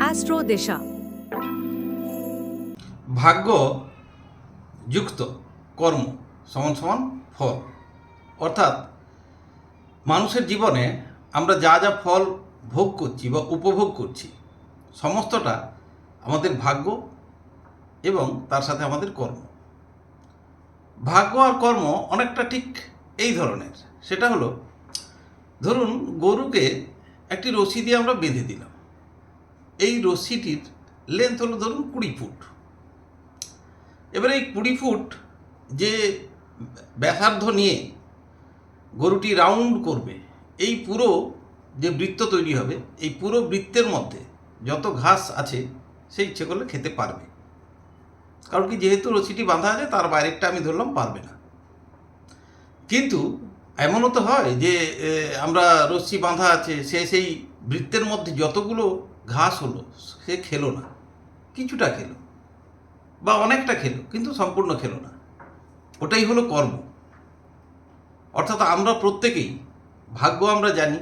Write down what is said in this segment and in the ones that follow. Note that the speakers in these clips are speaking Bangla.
অ্যাস্ট্রো দিশা। ভাগ্য যুক্ত, কর্ম, সমান সমান ফল। অর্থাৎ মানুষের জীবনে আমরা যা যা ফল ভোগ করছি বা উপভোগ করছি, সমস্তটা আমাদের ভাগ্য এবং তার সাথে আমাদের কর্ম। ভাগ্য আর কর্ম অনেকটা ঠিক এই ধরনের। সেটা হলো, ধরুন গরুকে একটি রশি দিয়ে আমরা বেঁধে দিলাম। এই রশিটির লেন্থ হলো ধরুন কুড়ি ফুট। এবারে এই কুড়ি ফুট যে ব্যাসার্ধ নিয়ে গরুটি রাউন্ড করবে, এই পুরো যে বৃত্ত তৈরি হবে, এই পুরো বৃত্তের মধ্যে যত ঘাস আছে সে ইচ্ছে করলে খেতে পারবে। কারণ কি, যেহেতু রশিটি বাঁধা আছে, তার বাইরেরটা আমি ধরলাম পারবে না। কিন্তু এমনও তো হয় যে আমরা রশ্মি বাঁধা আছে, সে সেই বৃত্তের মধ্যে যতগুলো ঘাস হলো, সে খেলো না। কিছুটা খেলো, বা অনেকটা খেলো, কিন্তু সম্পূর্ণ খেলো না। ওটাই হলো কর্ম। অর্থাৎ আমরা প্রত্যেকেই, ভাগ্য আমরা জানি।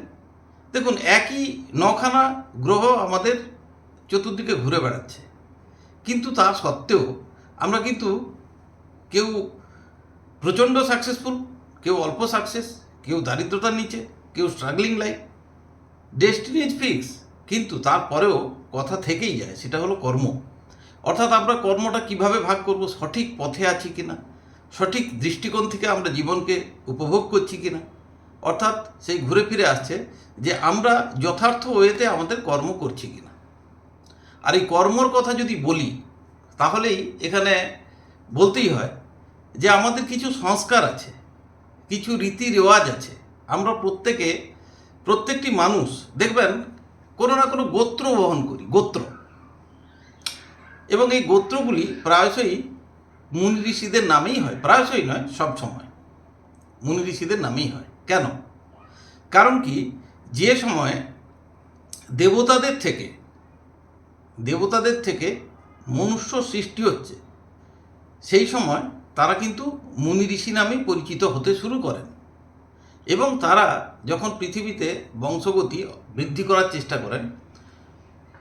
দেখুন, একই নখানা গ্রহ আমাদের চতুর্দিকে ঘুরে বেড়াচ্ছে। কিন্তু তা সত্ত্বেও আমরা কিন্তু কেউ প্রচণ্ড সাকসেসফুল কেউ অল্প সাকসেস কেউ দারিদ্রতার নিচে, কেউ struggling life destiny is fix কিন্তু তারপরেও কথা থেকেই যায়, সেটা হলো কর্ম। অর্থাৎ আমরা কর্মটা কীভাবে ভাগ করব, সঠিক পথে আছি কিনা? সঠিক দৃষ্টিকোণ থেকে আমরা জীবনকে উপভোগ করছি কিনা? অর্থাৎ সেই ঘুরে ফিরে আসছে যে আমরা যথার্থ ওয়েতে আমাদের কর্ম করছি কিনা। আর এই কর্মর কথা যদি বলি, তাহলেই এখানে বলতেই হয় যে আমাদের কিছু সংস্কার আছে। কিছু রীতি রেওয়াজ আছে। আমরা প্রত্যেকে, প্রত্যেকটি মানুষ, দেখবেন, কোনো না কোনো গোত্র বহন করি, গোত্র। এবং এই গোত্রগুলি প্রায়শই মুনি ঋষিদের নামেই হয়, প্রায়শই নয়, সব সময়। মুনি ঋষিদের নামেই হয়। কেন? কারণ কি, যে সময় দেবতাদের থেকে দেবতাদের থেকে মনুষ্য সৃষ্টি হচ্ছে, সেই সময় তারা কিন্তু মুনি ঋষি নামেই পরিচিত হতে শুরু করেন। এবং তারা যখন পৃথিবীতে বংশগতি বৃদ্ধি করার চেষ্টা করেন,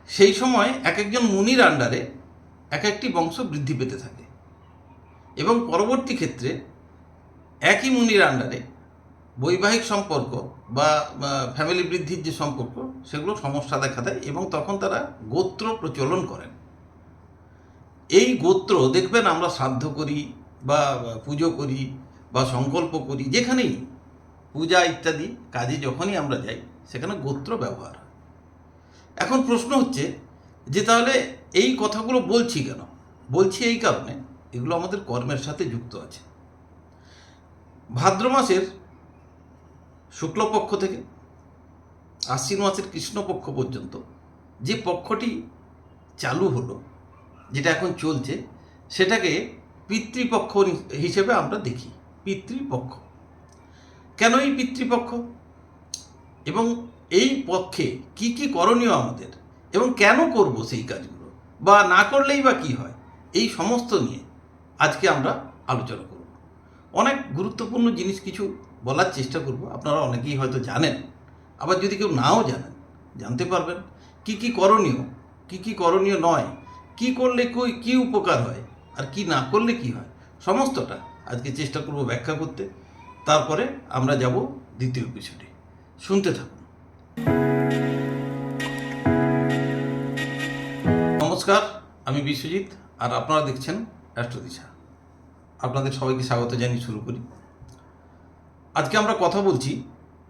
সেই সময় এক একজন মুনির আন্ডারে এক একটি বংশ বৃদ্ধি পেতে থাকে। এবং পরবর্তী ক্ষেত্রে একই মুনির আন্ডারে বৈবাহিক সম্পর্ক বা ফ্যামিলি বৃদ্ধির যে সম্পর্ক, সেগুলো সমস্যা দেখা দেয় এবং তখন তারা গোত্র প্রচলন করেন। এই গোত্র দেখবেন আমরা শ্রাদ্ধ করি বা পুজো করি বা সংকল্প করি, যেখানেই পূজা ইত্যাদি কাজে যখনই আমরা যাই, সেখানে গোত্র ব্যবহার এখন প্রশ্ন হচ্ছে যে তাহলে এই কথাগুলো বলছি কেন? বলছি এই কারণে, এগুলো আমাদের কর্মের সাথে যুক্ত আছে। ভাদ্র মাসের শুক্লপক্ষ থেকে আশ্বিন মাসের কৃষ্ণপক্ষ পর্যন্ত যে পক্ষটি চালু হলো, যেটা এখন চলছে, সেটাকে পিতৃপক্ষ হিসেবে আমরা দেখি, পিতৃপক্ষ। কেন এই পিতৃপক্ষ? এবং এই পক্ষে কি কি করণীয় আমাদের? এবং কেন করব সেই কাজগুলো? বা না করলেই বা কি হয়? এই সমস্ত নিয়ে আজকে আমরা আলোচনা করব। অনেক গুরুত্বপূর্ণ জিনিস কিছু বলার চেষ্টা করব। আপনারা অনেকেই হয়তো জানেন, আবার যদি কেউ নাও জানেন, জানতে পারবেন কি কি করণীয়, কি কি করণীয় নয়, কি করলে কই, কি উপকার হয় আর কি না করলে কি হয়? সমস্তটা আজকে চেষ্টা করব ব্যাখ্যা করতে। তারপরে আমরা যাব দ্বিতীয় এপিসোডে শুনতে থাকুন। নমস্কার, আমি বিশ্বজিৎ আর আপনারা দেখছেন অ্যাস্ট্রোদিশা। আপনাদের সবাইকে স্বাগত জানিয়ে শুরু করি। আজকে আমরা কথা বলছি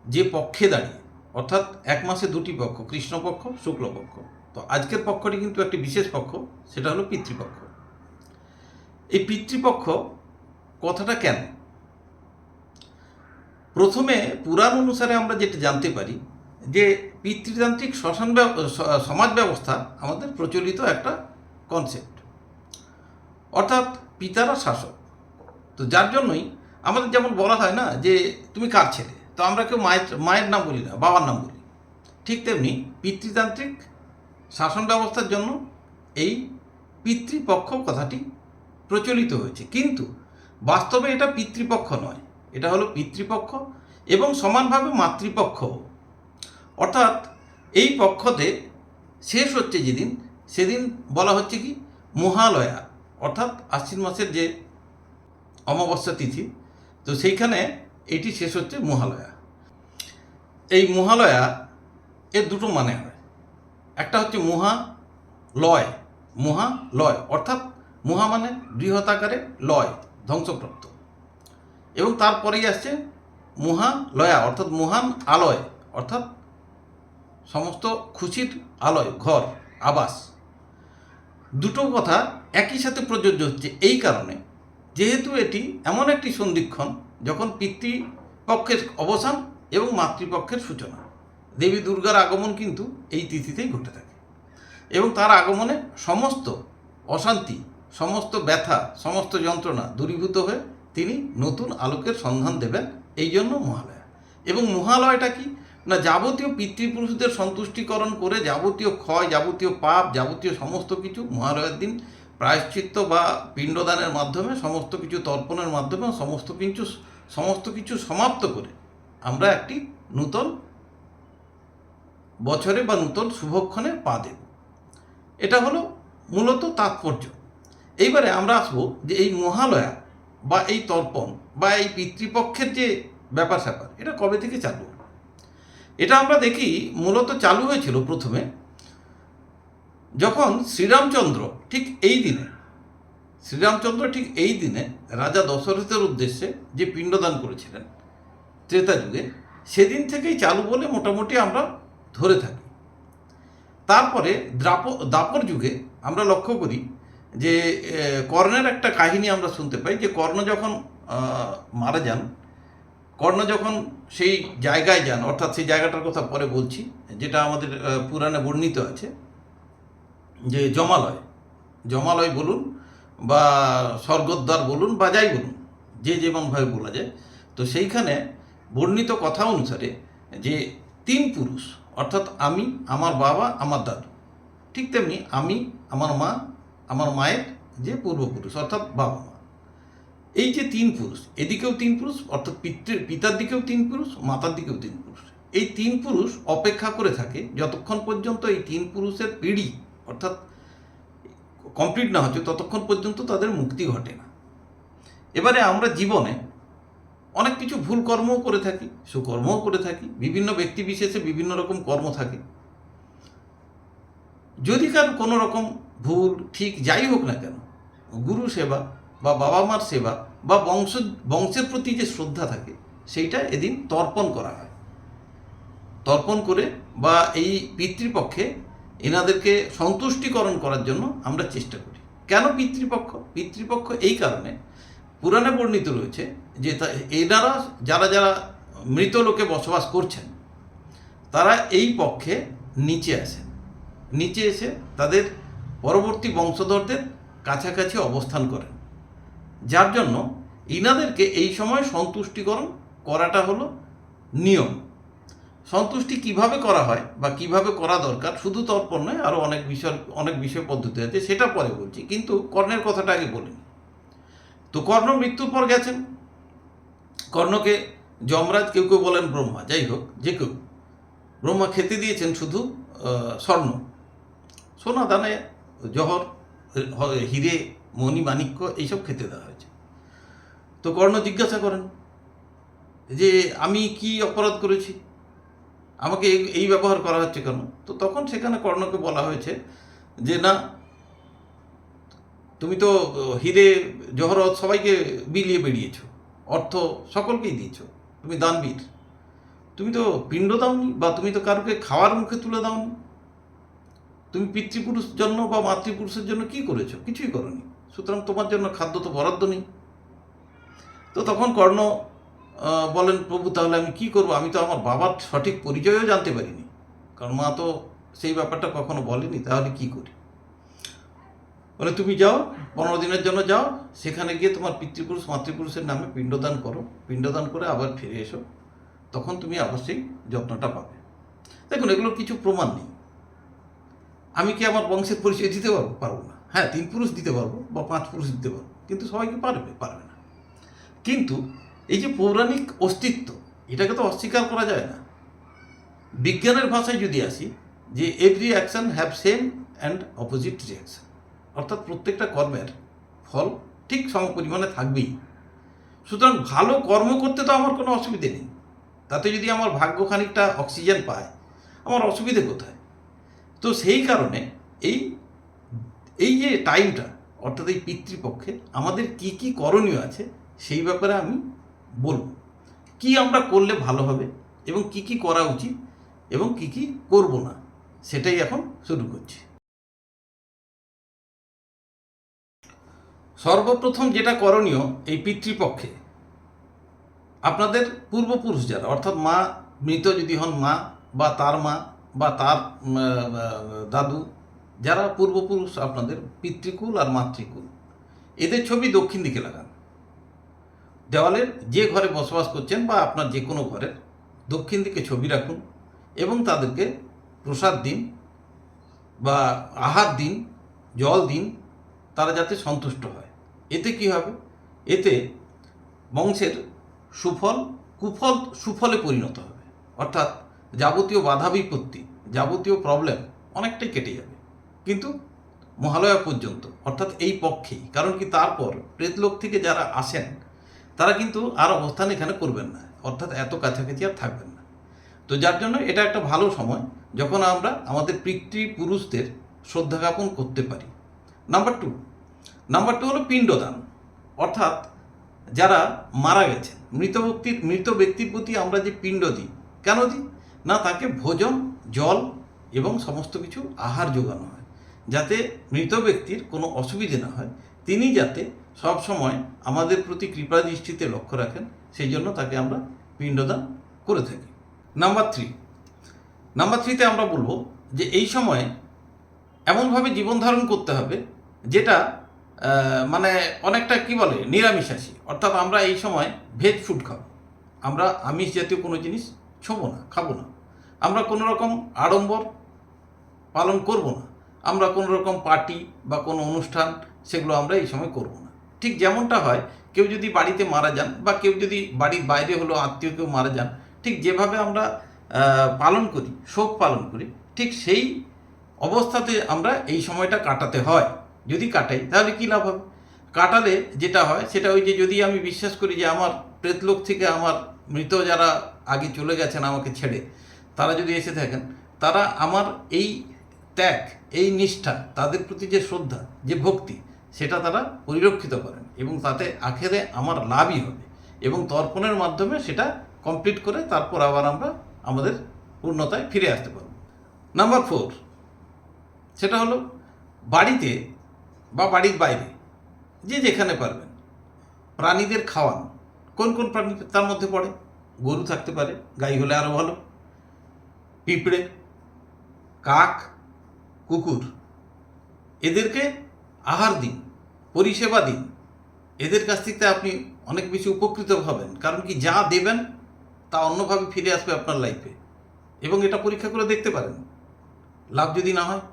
যে পক্ষে দাঁড়িয়ে, অর্থাৎ এক মাসে দুটি পক্ষ, কৃষ্ণপক্ষ, শুক্লপক্ষ। তো আজকের পক্ষটি কিন্তু একটি বিশেষ পক্ষ, সেটা হলো পিতৃপক্ষ। এই পিতৃপক্ষ কথাটা কেন? প্রথমে পুরাণ অনুসারে আমরা যেটা জানতে পারি যে পিতৃতান্ত্রিক শ্মশান সমাজ ব্যবস্থা আমাদের প্রচলিত একটা কনসেপ্ট অর্থাৎ পিতারা শাসক। তো যার জন্যই আমাদের যেমন বলা হয় না যে তুমি কার ছেলে? তো আমরা কেউ মায়ের মায়ের নাম বলি না, বাবার নাম বলি। ঠিক তেমনি পিতৃতান্ত্রিক শাসন ব্যবস্থার জন্য এই পিতৃপক্ষ কথাটি প্রচলিত হয়েছে। কিন্তু বাস্তবে এটা পিতৃপক্ষ নয়। এটা হলো পিতৃপক্ষ এবং সমানভাবে মাতৃপক্ষ অর্থাৎ এই পক্ষতে শেষ হচ্ছে যেদিন, সেদিন বলা হচ্ছে কি? মহালয়া, অর্থাৎ আশ্বিন মাসের যে অমাবস্যা তিথি, তো সেইখানে এটি শেষ হচ্ছে মহালয়া। এই মহালয়া এর দুটো মানে হয়। একটা হচ্ছে মহা লয় মহা লয় অর্থাৎ মহা মানে বৃহতাকারে লয়, ধ্বংসপ্রাপ্ত। এবং তারপরেই আসছে মহা লয়া অর্থাৎ মহান আলয়, অর্থাৎ সমস্ত খুশির আলয়, ঘর, আবাস। দুটো কথা একই সাথে প্রযোজ্য হচ্ছে এই কারণে। যেহেতু এটি এমন একটি সন্ধিক্ষণ, যখন পিতৃপক্ষের অবসান এবং মাতৃপক্ষের সূচনা। দেবী দুর্গার আগমন কিন্তু এই তিথিতেই ঘটে থাকে। এবং তার আগমনে সমস্ত অশান্তি সমস্ত ব্যথা, সমস্ত যন্ত্রণা দূরীভূত হয়ে তিনি নতুন আলোকের সন্ধান দেবেন এই জন্য মহালয়া। এবং মহালয়টা কি? না, যাবতীয় পিতৃপুরুষদের সন্তুষ্টিকরণ করে যাবতীয় ক্ষয়, যাবতীয় পাপ, যাবতীয় সমস্ত কিছু মহালয়ার দিন প্রায়শ্চিত্ত বা পিণ্ডদানের মাধ্যমে, সমস্ত কিছু তর্পণের মাধ্যমে, সমস্ত কিছু সমস্ত কিছু সমাপ্ত করে আমরা একটি নূতন বছরে বা নূতন শুভক্ষণে পা দেব। এটা হলো মূলত তাৎপর্য। এইবারে আমরা আসব যে এই মহালয়া বা এই তর্পণ বা এই পিতৃপক্ষের যে ব্যাপার স্যাপার, এটা কবে থেকে চালু? এটা আমরা দেখি মূলত চালু হয়েছিল প্রথমে যখন শ্রীরামচন্দ্র ঠিক এই দিনে, শ্রীরামচন্দ্র ঠিক এই দিনে রাজা দশরথের উদ্দেশ্যে যে পিণ্ডদান করেছিলেন ত্রেতা যুগে, সেদিন থেকেই চালু বলে মোটামুটি আমরা ধরে থাকি। তারপরে দ্রাপ দাপর যুগে আমরা লক্ষ্য করি যে কর্ণের একটা কাহিনী আমরা শুনতে পাই যে কর্ণ যখন মারা যান, কর্ণ যখন সেই জায়গায় যান, অর্থাৎ সেই জায়গাটার কথা পরে বলছি, যেটা আমাদের পুরাণে বর্ণিত আছে, যে জমালয় জমালয় বলুন বা স্বর্গদ্বার বলুন বা যাই বলুন, যে যেমনভাবে বলা যায়, তো সেইখানে বর্ণিত কথা অনুসারে যে তিন পুরুষ, অর্থাৎ আমি, আমার বাবা, আমার দাদু, ঠিক তেমনি আমি, আমার মা আমার মায়ের যে পূর্বপুরুষ, অর্থাৎ বাবা মা। এই যে তিন পুরুষ, এদিকেও তিন পুরুষ, অর্থাৎ পিতৃ, পিতার দিকেও তিন পুরুষ, মাতার দিকেও তিন পুরুষ। এই তিন পুরুষ অপেক্ষা করে থাকে যতক্ষণ পর্যন্ত এই তিন পুরুষের পিড়ি, অর্থাৎ কমপ্লিট না হচ্ছে, ততক্ষণ পর্যন্ত তাদের মুক্তি ঘটে না। এবারে আমরা জীবনে অনেক কিছু ভুল কর্মও করে থাকি, সুকর্মও করে থাকি, বিভিন্ন ব্যক্তি বিশেষে বিভিন্ন রকম কর্ম থাকে। যদি কার কোনো রকম ভুল, ঠিক যাই হোক না কেন, গুরু সেবা বা বাবা মার সেবা বা বংশ, বংশের প্রতি যে শ্রদ্ধা থাকে, সেইটা এদিন তর্পণ করা হয়। তর্পণ করে বা এই পিতৃপক্ষে এনাদেরকে সন্তুষ্টিকরণ করার জন্য আমরা চেষ্টা করি। কেন পিতৃপক্ষ? পিতৃপক্ষ এই কারণে পুরাণে বর্ণিত রয়েছে যে এনারা যারা যারা মৃত লোকে বসবাস করছেন, তারা এই পক্ষে নিচে আসেন। নিচে এসে তাদের পরবর্তী বংশধরদের কাছাকাছি অবস্থান করেন। যার জন্য ইনাদেরকে এই সময় সন্তুষ্টিকরণ করাটা হলো নিয়ম। সন্তুষ্টি কীভাবে করা হয় বা কীভাবে করা দরকার শুধু তর্পণ নয় আরও অনেক বিষয় অনেক বিষয় পদ্ধতি আছে, সেটা পরে বলছি, কিন্তু কর্ণের কথাটা আগে বলিনি তো কর্ণ মৃত্যুর পর গেছেন। কর্ণকে যমরাজ কেউ কেউ বলেন ব্রহ্মা, যাই হোক, যে কেউ। ব্রহ্মা খেতে দিয়েছেন শুধু স্বর্ণ। সোনা দানে জহর, হিরে মণি, মাণিক্য এইসব খেতে দেওয়া হয়েছে। তো কর্ণ জিজ্ঞাসা করেন যে, আমি কি অপরাধ করেছি? আমাকে এই- ব্যবহার করা হচ্ছে কেন? তো তখন সেখানে কর্ণকে বলা হয়েছে যে, না, তুমি তো হিরে, জহরত সবাইকে বিলিয়ে বেরিয়েছো অর্থ সকলকেই দিয়েছ, তুমি দানবীর। তুমি তো পিণ্ড দাওনি বা তুমি তো কারোকে খাওয়ার মুখে তুলে দাওনি? তুমি পিতৃপুরুষ জন্য বা মাতৃপুরুষের জন্য কি করেছ? কিছুই করনি। সুতরাং তোমার জন্য খাদ্য তো বরাদ্দ নেই। তো তখন কর্ণ বলেন, প্রভু, তাহলে আমি কি করব? আমি তো আমার বাবার সঠিক পরিচয়ও জানতে পারিনি। কারণ মা তো সেই ব্যাপারটা কখনো বলেনি, তাহলে কি করি? বলে, তুমি যাও, পনেরো দিনের জন্য যাও, সেখানে গিয়ে তোমার পিতৃপুরুষ, মাতৃপুরুষের নামে পিণ্ডদান করো। পিণ্ডদান করে আবার ফিরে এসো। তখন তুমি অবশ্যই যত্নটা পাবে। দেখুন, এগুলোর কিছু প্রমাণ নেই। আমি কি আমার বংশের পরিচয় দিতে পারব? পারব না। হ্যাঁ তিন পুরুষ দিতে পারব বা পাঁচ পুরুষ দিতে পারব। কিন্তু সবাইকে পারবে পারবে না। কিন্তু এই যে পৌরাণিক অস্তিত্ব, এটাকে তো অস্বীকার করা যায় না। বিজ্ঞানের ভাষায় যদি আসি, যে every action have same and opposite reaction অর্থাৎ প্রত্যেকটা কর্মের ফল ঠিক সম পরিমাণে থাকবেই। সুতরাং ভালো কর্ম করতে তো আমার কোনো অসুবিধে নেই। তাতে যদি আমার ভাগ্য খানিকটা অক্সিজেন পায়, আমার অসুবিধে কোথায়? তো সেই কারণে এই এই যে টাইমটা অর্থাৎ এই পিতৃপক্ষে, আমাদের কি কি করণীয় আছে, সেই ব্যাপারে আমি বলব। কি আমরা করলে ভালো হবে এবং কি কি করা উচিত এবং কি কি করব না, সেটাই এখন শুরু করছি। সর্বপ্রথম যেটা করণীয় এই পিতৃপক্ষে, আপনাদের পূর্বপুরুষ যারা, অর্থাৎ মা মৃত যদি হন মা বা তার মা বা তার দাদু, যারা পূর্বপুরুষ, আপনাদের পিতৃকুল আর মাতৃকুল, এদের ছবি দক্ষিণ দিকে লাগান। দেওয়ালের যে ঘরে বসবাস করছেন বা আপনার যে কোনো ঘরের দক্ষিণ দিকে ছবি রাখুন এবং তাদেরকে প্রসাদ দিন বা আহার দিন, জল দিন, তারা যাতে সন্তুষ্ট হয়। এতে কি হবে? এতে বংশের সুফল, কুফল সুফলে পরিণত হবে। অর্থাৎ যাবতীয় বাধা বিপত্তি, যাবতীয় প্রবলেম অনেকটাই কেটে যাবে। কিন্তু মহালয়া পর্যন্ত, অর্থাৎ এই পক্ষেই, কারণ কি তারপর প্রেতলোক থেকে যারা আসেন, তারা কিন্তু আর অবস্থান এখানে করবেন না, অর্থাৎ এত কাছাকাছি আর থাকবেন না। তো যার জন্য এটা একটা ভালো সময়, যখন আমরা আমাদের পিতৃপুরুষদের শ্রদ্ধা জ্ঞাপন করতে পারি। নাম্বার টু নাম্বার টু হলো পিণ্ডদান। অর্থাৎ যারা মারা গেছেন, মৃত ব্যক্তির মৃত ব্যক্তির প্রতি আমরা যে পিণ্ড দিই, কেন দিই? না তাকে ভোজন, জল এবং সমস্ত কিছু আহার যোগানো হয়। যাতে মৃত ব্যক্তির কোনো অসুবিধে না হয়। তিনি যাতে সব সময় আমাদের প্রতি কৃপা দৃষ্টিতে লক্ষ্য রাখেন, সেই জন্য তাকে আমরা পিণ্ডদান করে থাকি। নাম্বার থ্রি নাম্বার থ্রিতে আমরা বলব যে এই সময়ে এমনভাবে জীবন ধারণ করতে হবে যেটা মানে অনেকটা কি বলে, নিরামিষাশী। অর্থাৎ আমরা এই সময় ভেজ ফুড খাব। আমরা আমিষ জাতীয় কোনো জিনিস ছোবো না, খাব না। আমরা কোনো রকম আড়ম্বর পালন করব না। আমরা কোনো রকম পার্টি বা কোনো অনুষ্ঠান সেগুলো আমরা এই সময় করব না। ঠিক যেমনটা হয়, কেউ যদি বাড়িতে মারা যান বা কেউ যদি বাড়ির বাইরে হলো আত্মীয় কেউ মারা যান, ঠিক যেভাবে আমরা পালন করি, শোক পালন করি, ঠিক সেই অবস্থাতে আমরা এই সময়টা কাটাতে হয়। যদি কাটাই, তাহলে কী লাভ হবে? কাটালে যেটা হয়, সেটা ওই যে যদি আমি বিশ্বাস করি যে আমার প্রেতলোক থেকে আমার মৃত যারা আগে চলে গেছেন আমাকে ছেড়ে তারা যদি এসে থাকেন, তারা আমার এই ত্যাগ, এই নিষ্ঠা, তাদের প্রতি যে শ্রদ্ধা, যে ভক্তি, সেটা তারা পরিরক্ষিত করেন এবং তাতে আখেরে আমার লাভই হবে এবং তর্পণের মাধ্যমে সেটা কমপ্লিট করে তারপর আবার আমরা আমাদের পূর্ণতায় ফিরে আসতে পারব। নাম্বার ফোর সেটা হলো বাড়িতে বা বাড়ির বাইরে যে যেখানে পারবেন, প্রাণীদের খাওয়ান। কোন কোন প্রাণী তার মধ্যে পড়ে? গরু থাকতে পারে, গাই হলে আরও ভালো। পিঁপড়ে, কাক, কুকুর, এদেরকে আহার দিন, পরিষেবা দিন। এদের কাছ থেকে আপনি অনেক বেশি উপকৃত হবেন, কারণ কি যা দেবেন তা অন্যভাবে ফিরে আসবে আপনার লাইফে এবং এটা পরীক্ষা করে দেখতে পারেন। লাভ যদি না হয়,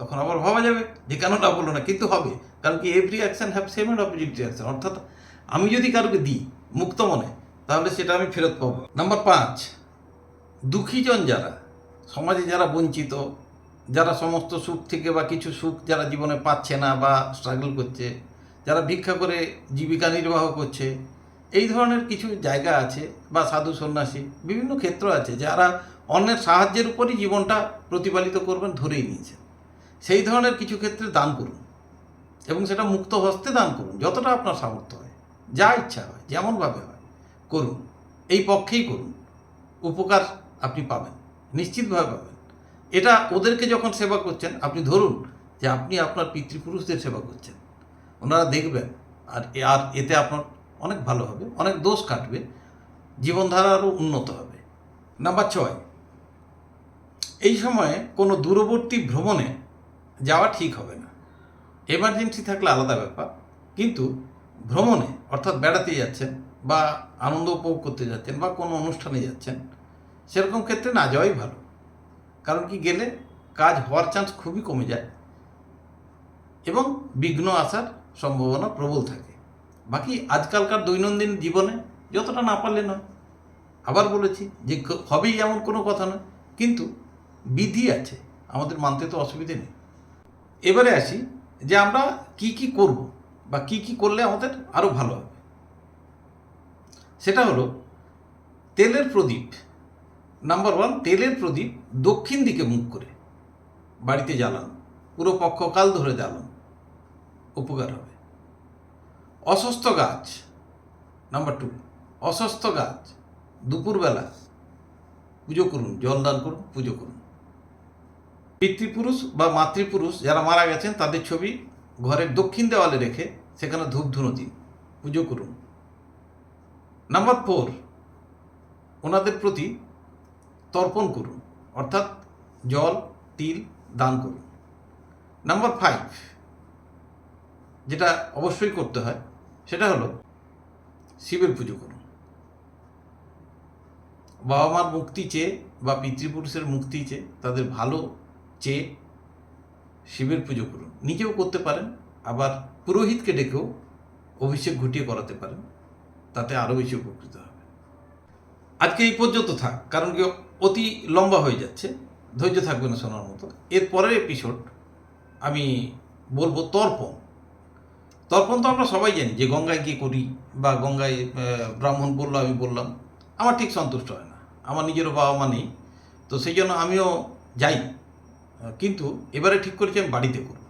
তখন আবার ভাবা যাবে যে কেন লাভ হলো না, কিন্তু হবে। কারণ কি every action have same and opposite reaction অর্থাৎ আমি যদি কারোকে দিই মুক্ত মনে, তাহলে সেটা আমি ফেরত পাবো। নাম্বার পাঁচ দুঃখীজন যারা সমাজে যারা বঞ্চিত, যারা সমস্ত সুখ থেকে বা কিছু সুখ যারা জীবনে পাচ্ছে না বা স্ট্রাগল করছে, যারা ভিক্ষা করে জীবিকা নির্বাহ করছে, এই ধরনের কিছু জায়গা আছে বা সাধু সন্ন্যাসী, বিভিন্ন ক্ষেত্র আছে যারা অন্যের সাহায্যের উপরই জীবনটা প্রতিপালিত করবেন, ধরেই নিয়েছেন। সেই ধরনের কিছু ক্ষেত্রে দান করুন এবং সেটা মুক্ত হস্তে দান করুন, যতটা আপনার সামর্থ্য হয়, যা ইচ্ছা হয়, যেমনভাবে হয়, করুন। এই পক্ষেই করুন। উপকার আপনি পাবেন। নিশ্চিতভাবে পাবেন এটা ওদেরকে যখন সেবা করছেন, আপনি ধরুন যে আপনি আপনার পিতৃপুরুষদের সেবা করছেন। ওনারা দেখবেন, আর আর এতে আপনার অনেক ভালো হবে, অনেক দোষ কাটবে, জীবনধারা আরও উন্নত হবে। নাম্বার ছয়, এই সময়ে কোনো দূরবর্তী ভ্রমণে যাওয়া ঠিক হবে না। এমার্জেন্সি থাকলে আলাদা ব্যাপার, কিন্তু ভ্রমণে অর্থাৎ বেড়াতে যাচ্ছেন বা আনন্দ উপভোগ করতে যাচ্ছেন বা কোনো অনুষ্ঠানে যাচ্ছেন সেরকম ক্ষেত্রে না যাওয়াই ভালো। কারণ কি গেলে কাজ হওয়ার চান্স খুবই কমে যায় এবং বিঘ্ন আসার সম্ভাবনা প্রবল থাকে। বাকি আজকালকার দৈনন্দিন জীবনে যতটা না পারলে নয়। আবার বলেছি যে হবেই এমন কোনো কথা নয়, কিন্তু বিধি আছে, আমাদের মানতে তো অসুবিধে নেই। এবারে আসি যে আমরা কি কি করব বা কি কি করলে আমাদের আরও ভালো হবে। সেটা হলো, তেলের প্রদীপ। নাম্বার ওয়ান তেলের প্রদীপ দক্ষিণ দিকে মুখ করে। বাড়িতে জ্বালান, পুরো পক্ষকাল ধরে জ্বালান। উপকার হবে। অসুস্থ গাছ। নাম্বার টু অসুস্থ গাছ। দুপুরবেলা পুজো করুন, জল দান করুন, পুজো করুন। পিতৃপুরুষ বা মাতৃপুরুষ যারা মারা গেছেন, তাদের ছবি ঘরের দক্ষিণ দেওয়ালে রেখে সেখানে ধূপ ধুনো দিন, পুজো করুন। নাম্বার ফোর ওনাদের প্রতি তর্পণ করুন, অর্থাৎ জল, তিল দান করুন। নাম্বার ফাইভ যেটা অবশ্যই করতে হয়, সেটা হলো শিবের পুজো করুন। বাবা মার মুক্তি চেয়ে বা পিতৃপুরুষের মুক্তি চেয়ে, তাদের ভালো চেয়ে শিবের পুজো করুন। নিজেও করতে পারেন, আবার পুরোহিতকে ডেকেও অভিষেক ঘটিয়ে করাতে পারেন, তাতে আরও বেশি উপকৃত হবে। আজকে এই পর্যন্ত থাক, কারণ কি অতি লম্বা হয়ে যাচ্ছে। ধৈর্য থাকবে না শোনার মতো। এর পরের এপিসোড আমি বলব তর্পণ। তর্পণ তো আমরা সবাই জানি, যে গঙ্গায় কী করি বা গঙ্গায় ব্রাহ্মণ বলল, আমি বললাম, আমার ঠিক সন্তুষ্ট হয় না। আমার নিজেরও বাবা মা নেই। তো সেই জন্য আমিও যাই। কিন্তু এবারে ঠিক করেছি, আমি বাড়িতে করব।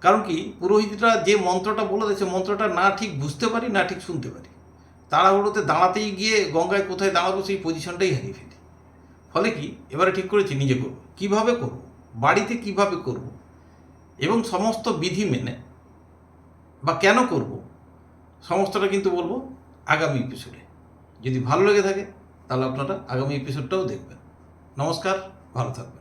কারণ কি, পুরোহিতরা যে মন্ত্রটা বলে দিয়েছে, মন্ত্রটা না ঠিক বুঝতে পারি, না ঠিক শুনতে পারি। তাড়াহুড়োতে দাঁড়াতেই গিয়ে গঙ্গায় কোথায় দাঁড়াবো সেই পজিশনটাই হারিয়ে ফেলি। ফলে কি? এবারে ঠিক করেছি, নিজে করব। কীভাবে করব? বাড়িতে কীভাবে করব? এবং সমস্ত বিধি মেনে বা কেন করব? সমস্তটা কিন্তু বলব আগামী এপিসোডে যদি ভালো লেগে থাকে, তাহলে আপনারা আগামী এপিসোডটাও দেখবেন। নমস্কার, ভালো থাকবেন।